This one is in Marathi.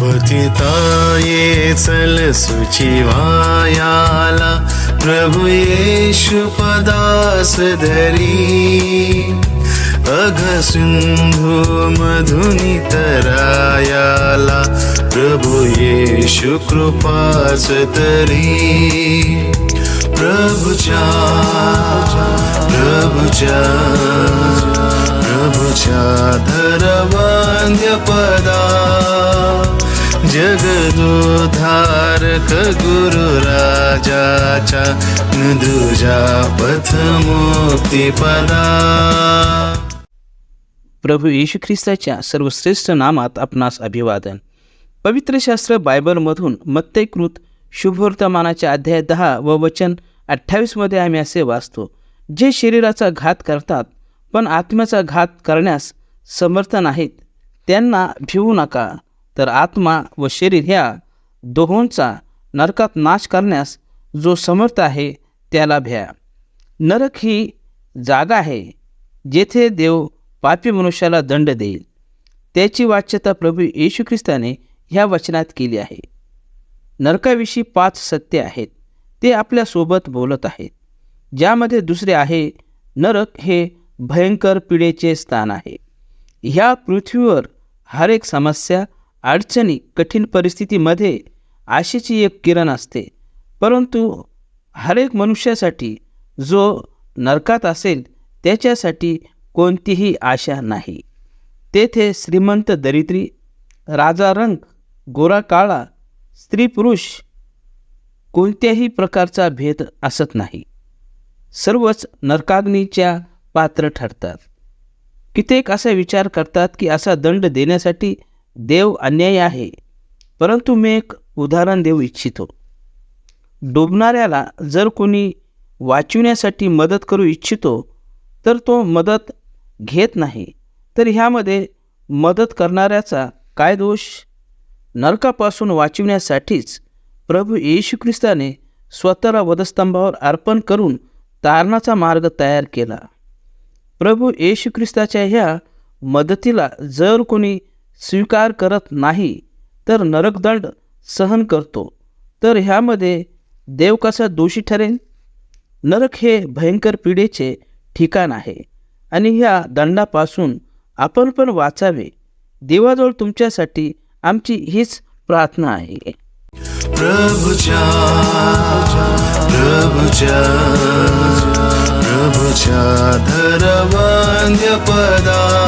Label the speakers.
Speaker 1: पतिताये चल सुचिवायाला प्रभु येशु पदास धरी अघ सिंधु मधुनी तरायाला प्रभु येशु कृपास तरी प्रभुचा प्रभुच्या प्रभुच्या धरवंद्य पदा जगदोधारक गुरु राजाच्या नदुजा पथमुक्तिपदा
Speaker 2: प्रभू येशू ख्रिस्ताच्या सर्वश्रेष्ठ नामात आपणास अभिवादन. पवित्र शास्त्र बायबलमधून मत्तेकृत शुभवर्तमानाच्या अध्याय दहा व वचन अठ्ठावीसमध्ये आम्ही असे वाचतो जे शरीराचा घात करतात पण आत्म्याचा घात करण्यास समर्थ नाहीत त्यांना भिवू नका. तर आत्मा व शरीर ह्या दोहोंचा नरकात नाश करण्यास जो समर्थ आहे त्याला भ्या. नरक ही जागा आहे जेथे देव पापी मनुष्याला दंड देईल. त्याची वाच्यता प्रभू येशू ख्रिस्ताने ह्या वचनात केली आहे. नरकाविषयी पाच सत्य आहेत ते आपल्यासोबत बोलत आहेत. ज्यामध्ये दुसरे आहे नरक हे भयंकर पिढेचे स्थान आहे. ह्या पृथ्वीवर हर एक समस्या अडचणी कठीण परिस्थितीमध्ये आशेची एक किरण असते. परंतु हर एक मनुष्यासाठी जो नरकात असेल त्याच्यासाठी कोणतीही आशा नाही. तेथे श्रीमंत दरिद्री राजा रंग गोरा काळा स्त्री पुरुष कोणत्याही प्रकारचा भेद असत नाही. सर्वच नरकाग्नीच्या पात्र ठरतात. कित्येक असा विचार करतात की असा दंड देण्यासाठी देव अन्यायी आहे. परंतु मी एक उदाहरण देऊ इच्छितो. डुबणाऱ्याला जर कोणी वाचविण्यासाठी मदत करू इच्छितो तर तो मदत घेत नाही. तर ह्यामध्ये मदत करणाऱ्याचा काय दोष? नरकापासून वाचविण्यासाठीच प्रभू येशू ख्रिस्ताने स्वतःला वधस्तंभावर अर्पण करून तारणाचा मार्ग तयार केला. प्रभू येशू ख्रिस्ताच्या ह्या मदतीला जर कोणी स्वीकार करत नाही तर नरकदंड सहन करतो. तर ह्यामध्ये देव कसा दोषी ठरेल? नरक हे भयंकर पिढीचे ठिकाण आहे आणि ह्या दंडापासून आपण पण वाचावे. देवाजवळ तुमच्यासाठी आमची हीच प्रार्थना आहे.
Speaker 1: प्रभुच्या प्रभुच्या प्रभुच्या धरवंद्य पदा